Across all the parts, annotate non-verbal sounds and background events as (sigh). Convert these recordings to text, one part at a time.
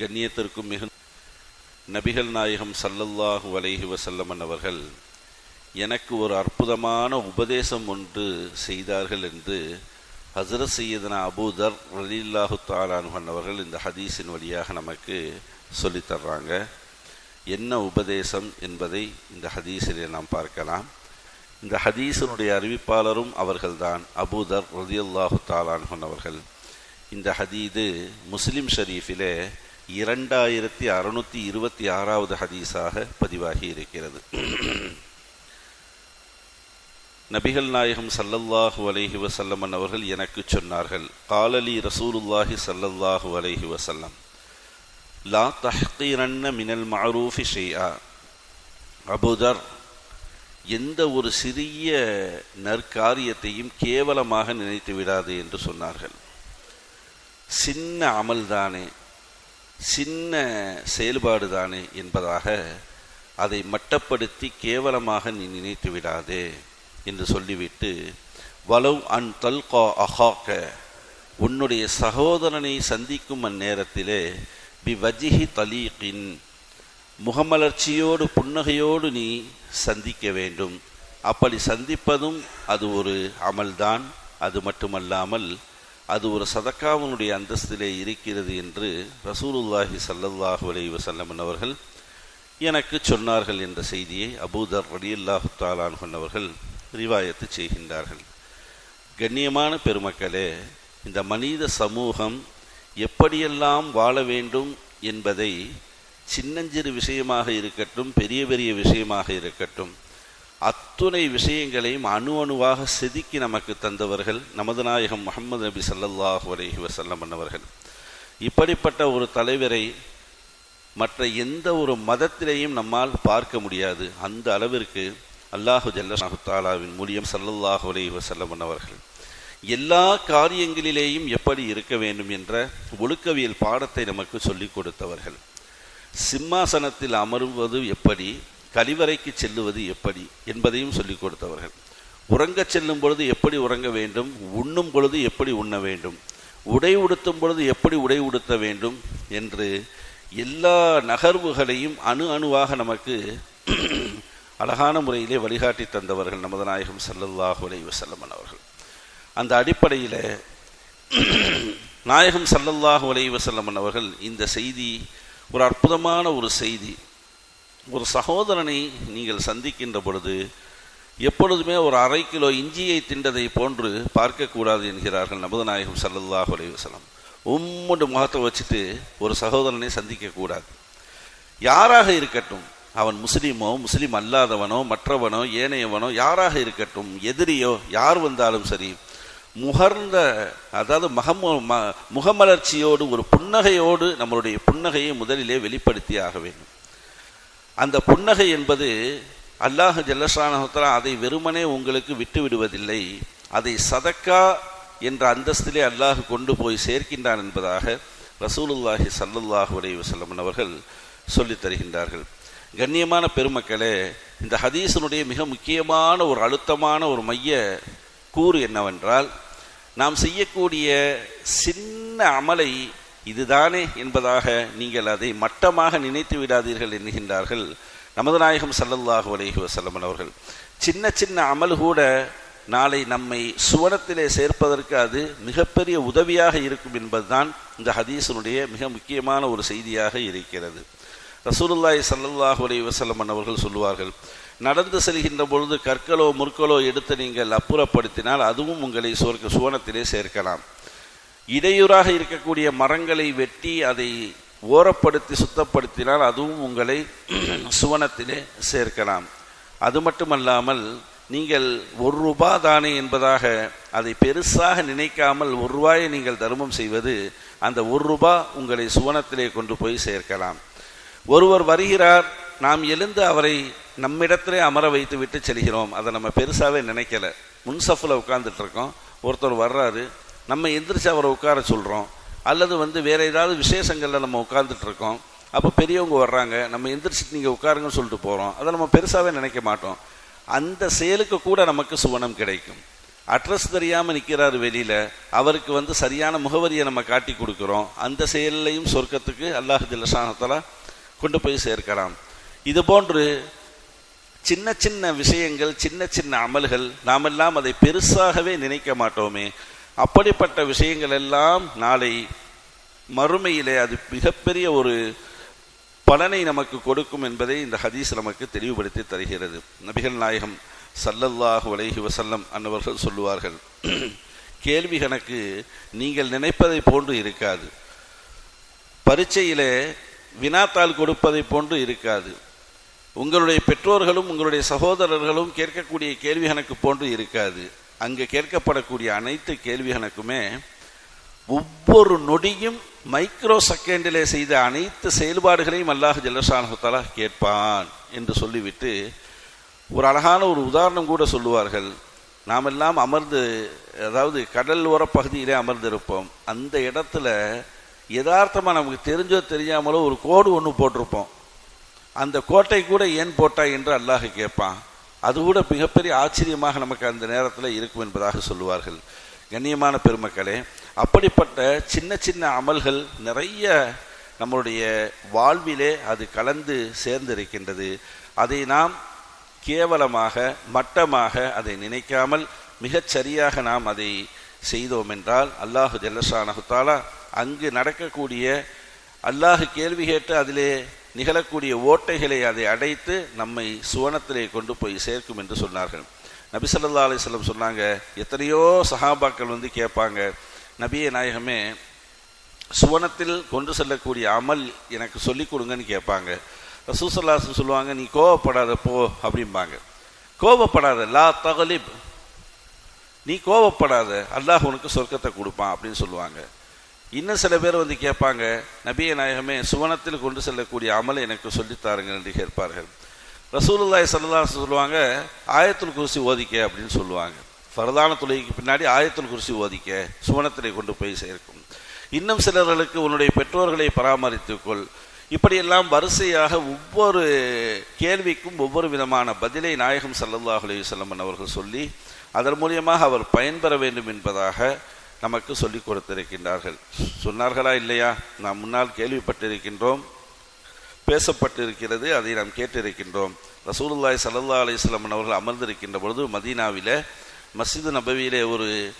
கண்ணியத்திற்கும் மிகு நபிகள் நாயகம் சல்லல்லாஹு வலைஹி வசல்லமன் அவர்கள் எனக்கு ஒரு அற்புதமான உபதேசம் ஒன்று செய்தார்கள் என்று ஹசரத் சையதனா அபூதர் ரலில்லாஹு தாலானுகன் அவர்கள் இந்த ஹதீஸின் வழியாக நமக்கு சொல்லித்தர்றாங்க என்ன உபதேசம் என்பதை இந்த ஹதீஸிலே நாம் பார்க்கலாம். இந்த ஹதீஸினுடைய அறிவிப்பாளரும் அவர்கள்தான் அபூதர் ரலியல்லாஹு தாலான்ஹன் அவர்கள். இந்த ஹதீது முஸ்லிம் ஷரீஃபிலே இரண்டாயிரத்தி அறுநூத்தி இருபத்தி ஆறாவது ஹதீஸாக பதிவாகி இருக்கிறது. நபிகள் நாயகம் சல்லல்லாஹு அலஹி வசல்லமன் அவர்கள் எனக்கு சொன்னார்கள் காலலி ரசூலுல்லாஹி சல்லல்லாஹு அலஹி வசல்லம் லா தஹ்கீரன்ன மினல் மஅரூஃபி ஷேயா அபுதர் எந்த ஒரு சிறிய நற்காரியத்தையும் கேவலமாக நினைத்து விடாது என்று சொன்னார்கள். சின்ன அமல்தானே சின்ன செயல்பாடு தானே என்பதாக அதை மட்டப்படுத்தி கேவலமாக நீ நினைத்து விடாதே என்று சொல்லிவிட்டு வலவ் அன் தல்கா அஹாக்க உன்னுடைய சகோதரனை சந்திக்கும் அந்நேரத்திலே பி வஜிஹி தலீக்கின் முகமலர்ச்சியோடு புன்னகையோடு நீ சந்திக்க வேண்டும். அப்படி சந்திப்பதும் அது ஒரு அமல்தான். அது மட்டுமல்லாமல் அது ஒரு சதக்காவினுடைய அந்தஸ்திலே இருக்கிறது என்று ரசூலுல்லாஹி சல்லல்லாஹு அலை வசல்லமன் அவர்கள் எனக்கு சொன்னார்கள் என்ற செய்தியை அபூதர் ரலியல்லாஹு தாலான் அவர்கள் ரிவாயத்து செய்கின்றார்கள். கண்ணியமான பெருமக்களே இந்த மனித சமூகம் எப்படியெல்லாம் வாழ வேண்டும் என்பதை சின்னஞ்சிறு விஷயமாக இருக்கட்டும் பெரிய பெரிய விஷயமாக இருக்கட்டும் அத்துணை விஷயங்களையும் அணு அணுவாக செதுக்கி நமக்கு தந்தவர்கள் நமது நாயகம் முகமது நபி சல்லாஹ் அலைஹி வசல்லம் பண்ணவர்கள். இப்படிப்பட்ட ஒரு தலைவரை மற்ற எந்த ஒரு மதத்திலையும் நம்மால் பார்க்க முடியாது. அந்த அளவிற்கு அல்லாஹு ஜல்லாஹுத்தாலாவின் மூலியம் சல்லல்லாஹு அலைஹி வசல்லம் பண்ணவர்கள். எல்லா காரியங்களிலேயும் எப்படி இருக்க வேண்டும் என்ற ஒழுக்கவியல் பாடத்தை நமக்கு சொல்லிக் கொடுத்தவர்கள். சிம்மாசனத்தில் அமருவது எப்படி? கழிவறைக்கு செல்லுவது எப்படி என்பதையும் சொல்லிக் கொடுத்தவர்கள். உறங்கச் செல்லும் பொழுது எப்படி உறங்க வேண்டும்? உண்ணும் பொழுது எப்படி உண்ண வேண்டும்? உடை உடுத்தும் பொழுது எப்படி உடை உடுத்த வேண்டும்? என்று எல்லா நகர்வுகளையும் அணு அணுவாக நமக்கு (clears throat) அழகான முறையிலே வழிகாட்டி தந்தவர்கள் நமது நாயகம் சல்லல்லாஹு அலை வசல்லமன் அவர்கள். அந்த அடிப்படையில் (clears throat) நாயகம் சல்லல்லாஹு அலை வசல்லமன் அவர்கள் இந்த செய்தி ஒரு அற்புதமான ஒரு செய்தி ஒரு சகோதரனை நீங்கள் சந்திக்கின்ற பொழுது எப்பொழுதுமே ஒரு அரை கிலோ இஞ்சியை தின்றதை போன்று பார்க்கக்கூடாது என்கிறார்கள் நபுதநாயகம் சல்லல்லாஹ் அலைவசலம் உம்முண்டு முகத்தை வச்சுட்டு ஒரு சகோதரனை சந்திக்கக்கூடாது. யாராக இருக்கட்டும் அவன் முஸ்லீமோ முஸ்லீம் அல்லாதவனோ மற்றவனோ ஏனையவனோ யாராக இருக்கட்டும் எதிரியோ யார் வந்தாலும் சரி முகர்ந்த அதாவது மகம் ம முகமலர்ச்சியோடு ஒரு புன்னகையோடு நம்மளுடைய புன்னகையை முதலிலே வெளிப்படுத்தி ஆக வேண்டும். அந்த புன்னகை என்பது அல்லாஹ் ஜல்லஷானஹத்தலா அதை வெறுமனே உங்களுக்கு விட்டு விடுவதில்லை. அதை சதக்கா என்ற அந்தஸ்திலே அல்லாஹ் கொண்டு போய் சேர்க்கின்றான் என்பதாக ரசூலுல்லாஹி சல்லுல்லாஹு அலைஹி வசல்லமன் அவர்கள் சொல்லித் தருகின்றார்கள். கண்ணியமான பெருமக்களே இந்த ஹதீஸனுடைய மிக முக்கியமான ஒரு அழுத்தமான ஒரு மைய கூறு என்னவென்றால் நாம் செய்யக்கூடிய சின்ன அமலை இதுதானே என்பதாக நீங்கள் அதை மட்டமாக நினைத்து விடாதீர்கள் என்கின்றார்கள் நமது நாயகம் சல்லல்லாஹு அலைஹி வசல்லமன் அவர்கள். சின்ன சின்ன அமல் கூட நாளை நம்மை சுவனத்திலே சேர்ப்பதற்கு அது மிகப்பெரிய உதவியாக இருக்கும் என்பதுதான் இந்த ஹதீஸனுடைய மிக முக்கியமான ஒரு செய்தியாக இருக்கிறது. ரசூலுல்லாய் சல்லல்லாஹு அலி வசல்லமன் அவர்கள் சொல்லுவார்கள் நடந்து செல்கின்ற பொழுது கற்களோ முற்களோ எடுத்து நீங்கள் அப்புறப்படுத்தினால் அதுவும் உங்களை சுவர்க்க சுவனத்திலே சேர்க்கலாம். இடையூறாக இருக்கக்கூடிய மரங்களை வெட்டி அதை ஓரப்படுத்தி சுத்தப்படுத்தினால் அதுவும் உங்களை (clears throat) சுவனத்திலே சேர்க்கலாம். அது மட்டுமல்லாமல் நீங்கள் ஒரு ரூபா தானே என்பதாக அதை பெருசாக நினைக்காமல் ஒரு ரூபாயை நீங்கள் தர்மம் செய்வது அந்த ஒரு ரூபா உங்களை சுவனத்திலே கொண்டு போய் சேர்க்கலாம். ஒருவர் வருகிறார் நாம் எழுந்து அவரை நம்மிடத்திலே அமர வைத்து விட்டு செல்கிறோம். அதை நம்ம பெருசாகவே நினைக்கல. முன்சஃபில் உட்கார்ந்துட்டு இருக்கோம். ஒருத்தர் வர்றாரு நம்ம எந்திரிச்சு அவரை உட்கார சொல்கிறோம் அல்லது வந்து வேறு ஏதாவது விசேஷங்களில் நம்ம உட்கார்ந்துட்டு இருக்கோம். அப்போ பெரியவங்க வர்றாங்க நம்ம எந்திரிச்சிட்டு நீங்கள் உட்காருங்கன்னு சொல்லிட்டு போகிறோம் அதை நம்ம பெருசாகவே நினைக்க மாட்டோம். அந்த செயலுக்கு கூட நமக்கு சுவனம் கிடைக்கும். அட்ரஸ் தெரியாமல் நிற்கிறார் வெளியில் அவருக்கு வந்து சரியான முகவரியை நம்ம காட்டி கொடுக்குறோம். அந்த செயலையும் சொர்க்கத்துக்கு அல்லாஹ் ஜல்லஷானத்தலா கொண்டு போய் சேர்க்கலாம். இது போன்று சின்ன சின்ன விஷயங்கள் சின்ன சின்ன அமல்கள் நாமெல்லாம் அதை பெருசாகவே நினைக்க மாட்டோமே. அப்படிப்பட்ட விஷயங்கள் எல்லாம் நாளை மறுமையிலே அது மிகப்பெரிய ஒரு பலனை நமக்கு கொடுக்கும் என்பதை இந்த ஹதீஸ் நமக்கு தெளிவுபடுத்தி தருகிறது. நபிகள் நாயகம் சல்லல்லாஹு வலைஹி வசல்லம் அன்னவர்கள் சொல்லுவார்கள் கேள்வி கணக்கு நீங்கள் நினைப்பதை போன்று இருக்காது. பரீட்சையிலே வினாத்தாள் கொடுப்பதை போன்று இருக்காது. உங்களுடைய பெற்றோர்களும் உங்களுடைய சகோதரர்களும் கேட்கக்கூடிய கேள்வி கணக்கு போன்று இருக்காது. அங்கே கேட்கப்படக்கூடிய அனைத்து கேள்விகளுக்குமே ஒவ்வொரு நொடியும் மைக்ரோ செகண்டிலே செய்த அனைத்து செயல்பாடுகளையும் அல்லாஹ் ஜல்லஷானஹாலா கேட்பான் என்று சொல்லிவிட்டு ஒரு அழகான ஒரு உதாரணம் கூட சொல்லுவார்கள். நாமெல்லாம் அமர்ந்து அதாவது கடல் ஓர பகுதியிலே அமர்ந்திருப்போம். அந்த இடத்துல யதார்த்தமாக நமக்கு தெரிஞ்சோ தெரியாமலோ ஒரு கோடு ஒன்று போட்டிருப்போம். அந்த கோட்டை கூட ஏன் போட்டாய் என்று அல்லாஹ் கேட்பான். அது கூட மிகப்பெரிய ஆச்சரியமாக நமக்கு அந்த நேரத்தில் இருக்கும் என்பதாக சொல்லுவார்கள். கண்ணியமான பெருமக்களே அப்படிப்பட்ட சின்ன சின்ன அமல்கள் நிறைய நம்மளுடைய வாழ்விலே அது கலந்து சேர்ந்திருக்கின்றது. அதை நாம் கேவலமாக மட்டமாக அதை நினைக்காமல் மிகச்சரியாக நாம் அதை செய்தோம் என்றால் அல்லாஹு நகுத்தாலா அங்கு நடக்கக்கூடிய அல்லாஹு கேள்வி கேட்டு அதிலே நிகழக்கூடிய ஓட்டைகளை அதை அடைத்து நம்மை சுவனத்திலே கொண்டு போய் சேர்க்கும் என்று சொன்னார்கள். நபி ஸல்லல்லாஹு அலைஹி சொன்னாங்க எத்தனையோ சஹாபாக்கள் வந்து கேட்பாங்க நபிய நாயகமே சுவனத்தில் கொண்டு செல்லக்கூடிய அமல் எனக்கு சொல்லிக் கொடுங்கன்னு கேட்பாங்க. ரசூசல்லாசன் சொல்லுவாங்க நீ கோவப்படாத போ அப்படிம்பாங்க. கோவப்படாத லா தகலிப். நீ கோவப்படாத அல்லாஹ் உனக்கு சொர்க்கத்தை கொடுப்பான் அப்படின்னு சொல்லுவாங்க. இன்னும் சில பேர் வந்து கேட்பாங்க நபிய நாயகமே சுவனத்தில் கொண்டு செல்லக்கூடிய அமலை எனக்கு சொல்லித்தாருங்க என்று கேட்பார்கள். ரசூலுல்லாய் சல்லா சொல்லுவாங்க ஆயத்துல் குருசி ஓதிக்க அப்படின்னு சொல்லுவாங்க. ஃபரதான தொழுகைக்கு பின்னாடி ஆயத்துல் குருசி ஓதிக்க சுவனத்திலே கொண்டு போய் சேர்க்கும். இன்னும் சிலர்களுக்கு உன்னுடைய பெற்றோர்களை பராமரித்துக்கொள் இப்படியெல்லாம் வரிசையாக ஒவ்வொரு கேள்விக்கும் ஒவ்வொரு விதமான பதிலை நாயகம் சல்லல்லாஹ் அலைஹி அவர்கள் சொல்லி அதன் மூலியமாக அவர் பயன்பெற வேண்டும் என்பதாக நமக்கு சொல்லிக் கொடுத்திருக்கின்றார்கள். சொன்னார்களா இல்லையா? நாம் முன்னால் கேள்விப்பட்டிருக்கின்றோம். பேசப்பட்டிருக்கிறது அதை நாம் கேட்டிருக்கின்றோம். ரசூலுல்லாய் சல்லா அலிஸ்லாம் அவர்கள் அமர்ந்திருக்கின்ற பொழுது மதீனாவில் மஸ்ஜிது நபவியிலே ஒரு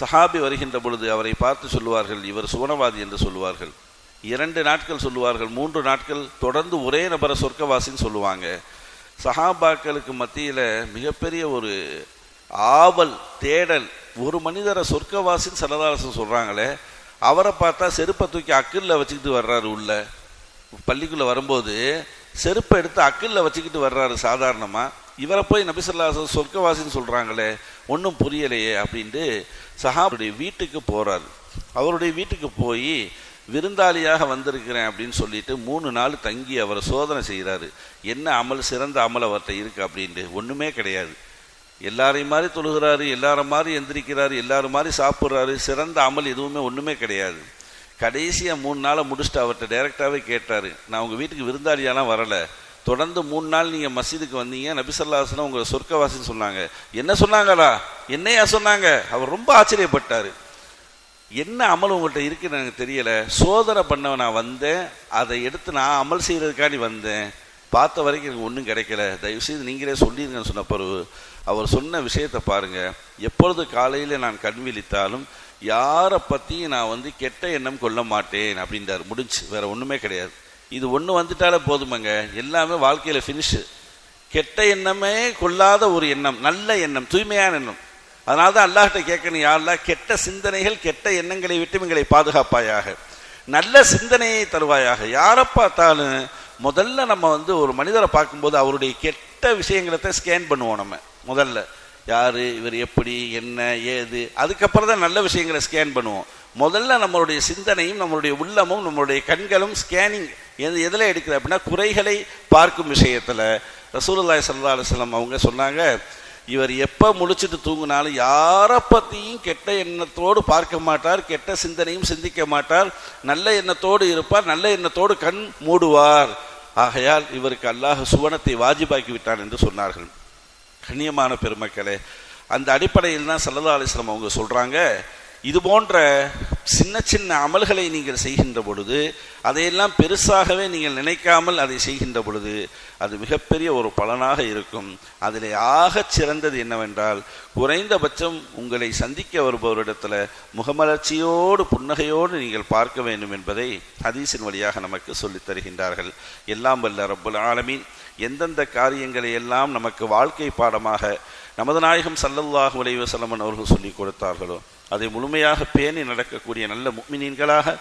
சஹாபி வருகின்ற பொழுது அவரை பார்த்து சொல்லுவார்கள் இவர் சுவனவாதி என்று சொல்லுவார்கள். இரண்டு நாட்கள் சொல்லுவார்கள் மூன்று நாட்கள் தொடர்ந்து ஒரே நபரை சொர்க்கவாசின்னு சொல்லுவாங்க. சஹாபாக்களுக்கு மத்தியில் மிகப்பெரிய ஒரு ஆவல் தேடல் ஒரு மனிதரை சொர்க்கவாசின்னு சரதாரசன் சொல்கிறாங்களே அவரை பார்த்தா செருப்பை தூக்கி அக்கில் வச்சுக்கிட்டு வர்றாரு உள்ள. பள்ளிக்குள்ளே வரும்போது செருப்பை எடுத்து அக்கில்ல வச்சுக்கிட்டு வர்றாரு சாதாரணமாக இவரை போய் நபிசல்லாசன் சொர்க்கவாசின்னு சொல்கிறாங்களே ஒன்றும் புரியலையே அப்படின்ட்டு சஹாபுடைய வீட்டுக்கு போகிறாரு அவருடைய வீட்டுக்கு போய் விருந்தாளியாக வந்திருக்கிறேன் அப்படின்னு சொல்லிட்டு மூணு நாள் தங்கி அவரை சோதனை செய்கிறாரு என்ன அமல் சிறந்த அமல் அவர்கிட்ட இருக்குது அப்படின்ட்டு. ஒன்றுமே கிடையாது. எல்லாரையும் மாதிரி தொழுகிறாரு எல்லாரும் மாதிரி எந்திரிக்கிறாரு எல்லாரும் மாதிரி சாப்பிட்றாரு சிறந்த அமல் எதுவுமே ஒன்றுமே கிடையாது. கடைசியாக மூணு நாளை முடிச்சுட்டு அவர்கிட்ட டைரெக்டாகவே கேட்டார் நான் உங்கள் வீட்டுக்கு விருந்தாளியாலாம் வரலை. தொடர்ந்து மூணு நாள் நீங்கள் மசீதுக்கு வந்தீங்க. நபிசல்லாசனம் உங்களை சொர்க்கவாசின்னு சொன்னாங்க. என்ன சொன்னாங்களா? என்னையா சொன்னாங்க? அவர் ரொம்ப ஆச்சரியப்பட்டார். என்ன அமல் உங்கள்கிட்ட இருக்குன்னு எனக்கு தெரியலை. சோதனை பண்ண நான் வந்தேன். அதை எடுத்து நான் அமல் செய்கிறதுக்காண்டி வந்தேன். பார்த்த வரைக்கும் எனக்கு ஒன்றும் கிடைக்கல. தயவுசெய்து நீங்களே சொல்லிடுங்கன்னு சொன்ன பிறகு அவர் சொன்ன விஷயத்தை பாருங்க. எப்பொழுது காலையில் நான் கண் விழித்தாலும் யாரை பற்றியும் நான் வந்து கெட்ட எண்ணம் கொள்ள மாட்டேன் அப்படின்றார். முடிஞ்சு. வேற ஒன்றுமே கிடையாது. இது ஒன்று வந்துட்டாலே போதுமங்க. எல்லாமே வாழ்க்கையில் ஃபினிஷு கெட்ட எண்ணமே கொள்ளாத ஒரு எண்ணம். நல்ல எண்ணம். தூய்மையான எண்ணம். அதனால தான் அல்லாஹ்கிட்ட கேட்கணும் யாரெல்லாம் கெட்ட சிந்தனைகள் கெட்ட எண்ணங்களை விட்டு எங்களை பாதுகாப்பாயாக. நல்ல சிந்தனையை தருவாயாக. யாரை பார்த்தாலும் முதல்ல நம்ம வந்து ஒரு மனிதரை பார்க்கும்போது அவருடைய கெட்ட விஷயங்களை ஸ்கேன் பண்ணுவோம் நம்ம. முதல்ல யார் இவர் எப்படி என்ன ஏது அதுக்கப்புறம் தான் நல்ல விஷயங்களை ஸ்கேன் பண்ணுவோம். முதல்ல நம்மளுடைய சிந்தனையும் நம்மளுடைய உள்ளமும் நம்மளுடைய கண்களும் ஸ்கேனிங் எது எதில் எடுக்குது அப்படின்னா குறைகளை பார்க்கும் விஷயத்தில். ரசூலுல்லாய் சல்லா அலுவலம் அவங்க சொன்னாங்க இவர் எப்போ முழிச்சிட்டு தூங்கினாலும் யாரை பற்றியும் கெட்ட எண்ணத்தோடு பார்க்க மாட்டார் கெட்ட சிந்தனையும் சிந்திக்க மாட்டார். நல்ல எண்ணத்தோடு இருப்பார் நல்ல எண்ணத்தோடு கண் மூடுவார். ஆகையால் இவருக்கு அல்லாஹ் சுவனத்தை வாஜிபாக்கி விட்டான் என்று சொன்னார்கள். கண்ணியமான பெருமக்களே அந்த அடிப்படையில் தான் சல்லல்லா அலிஸ்லாம் அவங்க சொல்கிறாங்க இது போன்ற சின்ன சின்ன அமல்களை நீங்கள் செய்கின்ற பொழுது அதையெல்லாம் பெருசாகவே நீங்கள் நினைக்காமல் அதை செய்கின்ற பொழுது அது மிகப்பெரிய ஒரு பலனாக இருக்கும். அதில் ஆகச் சிறந்தது என்னவென்றால் குறைந்தபட்சம் உங்களை சந்திக்க வருபவரிடத்தில் முகமலர்ச்சியோடு புன்னகையோடு நீங்கள் பார்க்க வேண்டும் என்பதை ஹதீஸின் வழியாக நமக்கு சொல்லித் தருகின்றார்கள். எல்லாம் வல்ல ரப்புல் ஆலமீன். எந்தெந்த காரியங்களை எல்லாம் நமக்கு வாழ்க்கை பாடமாக நமது நாயகம் சல்லல்லாஹு அலைஹி அவர்கள் சொல்லிக் கொடுத்தார்களோ அதை முழுமையாக பேணி நடக்கக்கூடிய நல்ல முக்மினீன்களாக